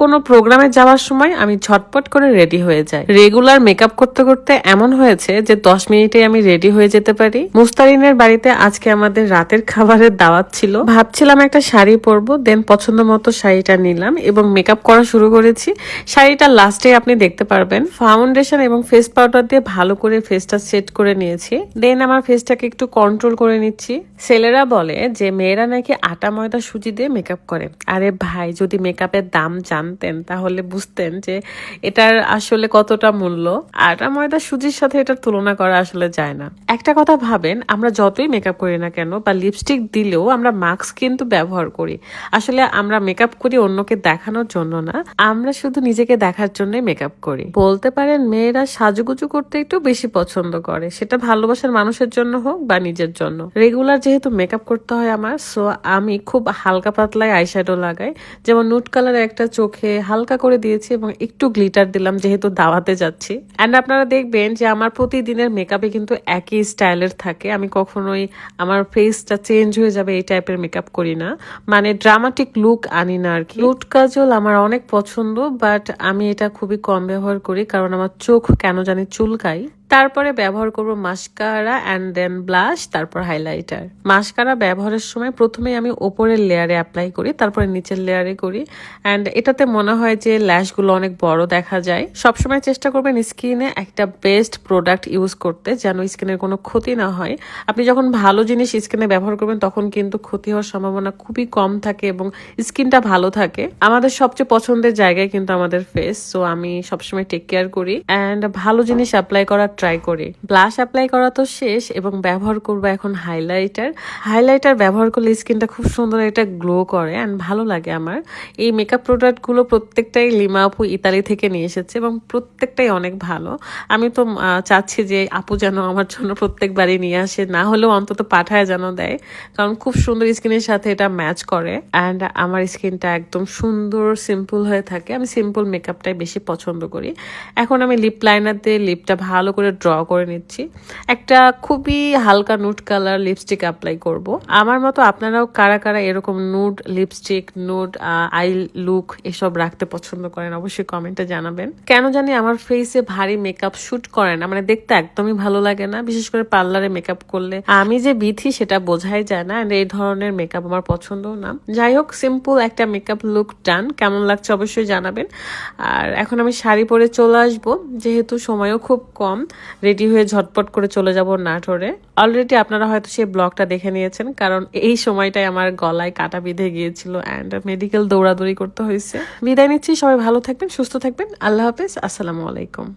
কোনো প্রোগ্রামে যাওয়ার সময় আমি ঝটপট করে রেডি হয়ে যাই। রেগুলার মেকআপ করতে করতে এমন হয়েছে যে দশ মিনিটে আমি রেডি হয়ে যেতে পারি। মুস্তারিনের বাড়িতে আজকে আমাদের রাতের খাবারের দাওয়াত ছিল। ভাবছিলাম একটা শাড়ি পরবো, দেন পছন্দ মতো শাড়িটা নিলাম এবং মেকআপ করা শুরু করেছি। শাড়িটা লাস্টে আপনি দেখতে পারবেন। ফাউন্ডেশন এবং ফেস পাউডার দিয়ে ভালো করে ফেসটা সেট করে নিয়েছি। দেন আমার ফেসটাকে একটু কন্ট্রোল করে নিচ্ছি। ছেলেরা বলে যে, মেয়েরা নাকি আটা, ময়দা, সুজি দিয়ে মেকআপ করে। আরে ভাই, যদি মেকআপের দাম জানতেন, তাহলে বুঝতেন যে এটার আসলে কতটা মূল্য। আটা ময়দা সুজির সাথে এটার তুলনা করা আসলে যায় না। একটা কথা ভাবেন, আমরা যতই মেকআপ করি না কেন বা লিপস্টিক দিলেও আমরা মাস্ক কিন্তু ব্যবহার করি। আসলে আমরা মেকআপ করি অন্যকে দেখানোর জন্য না, আমরা শুধু নিজেকে দেখার জন্যই মেকআপ করি। বলতে পারেন, মেয়েরা সাজুগুজু করতে একটু বেশি পছন্দ করে। সেটা ভালোবাসার মানুষের জন্য হোক বা নিজের জন্য। রেগুলার যেহেতু মেকআপ করতে হয় আমার সো আমি খুব হালকা পাতলায় আইশ্যাডো লাগাই। যেমন নুট কালারের একটা চোখে হালকা করে দিয়েছি এবং একটু গ্লিটার দিলাম যেহেতু দাওয়াতে যাচ্ছি। অ্যান্ড আপনারা দেখবেন যে আমার প্রতিদিনের মেকআপে কিন্তু একই স্টাইলের থাকে। আমি কখনোই আমার ফেসটা চেঞ্জ হয়ে যাবে এই টাইপের মেকআপ করি না। মানে ড্রামাটিক লুক আনি না আর কি। লুট কাজল আমার অনেক পছন্দ বাট আমি এটা খুবই কম ব্যবহার করি কারণ আমার চোখ কেন জানি চুলকাই তারপরে ব্যবহার করব মাস্কারা অ্যান্ড দেন ব্লাশ তারপর হাইলাইটার মাস্কারা ব্যবহারের সময় প্রথমে আমি ওপরের লেয়ারে অ্যাপ্লাই করি, তারপরে নিচের লেয়ারে করি। অ্যান্ড এটাতে মনে হয় যে ল্যাশগুলো অনেক বড় দেখা যায়। সবসময় চেষ্টা করবেন স্কিনে একটা বেস্ট প্রোডাক্ট ইউজ করতে, যেন স্কিনের কোনো ক্ষতি না হয়। আপনি যখন ভালো জিনিস স্কিনে ব্যবহার করবেন, তখন কিন্তু ক্ষতি হওয়ার সম্ভাবনা খুবই কম থাকে এবং স্কিনটা ভালো থাকে। আমাদের সবচেয়ে পছন্দের জায়গায় কিন্তু আমাদের ফেস সো আমি সবসময় টেক কেয়ার করি। অ্যান্ড ভালো জিনিস অ্যাপ্লাই করার ট্রাই করি। ব্লাশ অ্যাপ্লাই করা তো শেষ এবং ব্যবহার করব এখন হাইলাইটার হাইলাইটার ব্যবহার করলে স্কিনটা খুব সুন্দর এটা গ্লো করে অ্যান্ড ভালো লাগে আমার। এই মেকআপ প্রোডাক্টগুলো প্রত্যেকটাই লিমা আপু ইতালি থেকে নিয়ে এসেছে এবং প্রত্যেকটাই অনেক ভালো। আমি তো চাচ্ছি যে আপু যেন আমার জন্য প্রত্যেকবারই নিয়ে আসে, না হলেও অন্তত পাঠায় যেন দেয়। কারণ খুব সুন্দর স্কিনের সাথে এটা ম্যাচ করে অ্যান্ড আমার স্কিনটা একদম সুন্দর সিম্পল হয়ে থাকে। আমি সিম্পল মেকআপটাই বেশি পছন্দ করি। এখন আমি লিপ লাইনার দিয়ে লিপটা ভালো করে ড্র করে নিচ্ছি। একটা খুবই হালকা নুট কালার লিপস্টিক অ্যাপ্লাই করব। আমার মতো আপনারাও কারা কারা এরকম nude lipstick nude eye look এসব রাখতে পছন্দ করেন, অবশ্যই কমেন্টে জানাবেন। কেন জানি আমার ফেসে ভারী মেকআপ শুট করে না মানে দেখতে একদমই ভালো লাগে না, বিশেষ করে পার্লারে মেকআপ করলে। আমি যে বিথি সেটা বোঝাই যায় না এই ধরনের মেকআপ আমার পছন্দও না। যাই হোক সিম্পল একটা মেকআপ লুক ডান কেমন লাগছে অবশ্যই জানাবেন। আর এখন আমি শাড়ি পরে চলে আসব, যেহেতু সময়ও খুব কম। রেডি হয়ে ঝটপট করে চলে যাব নাটোরে। অলরেডি আপনারা হয়তো সেই ব্লগটা দেখে নিয়েছেন, কারণ এই সময়টাই আমার গলায় কাটা বিঁধে গিয়েছিল অ্যান্ড মেডিকেল দৌড়াদৌড়ি করতে হয়েছে। বিদায় নিচ্ছি, সবাই ভালো থাকবেন, সুস্থ থাকবেন, আল্লাহ হাফেজ, আসসালামু আলাইকুম।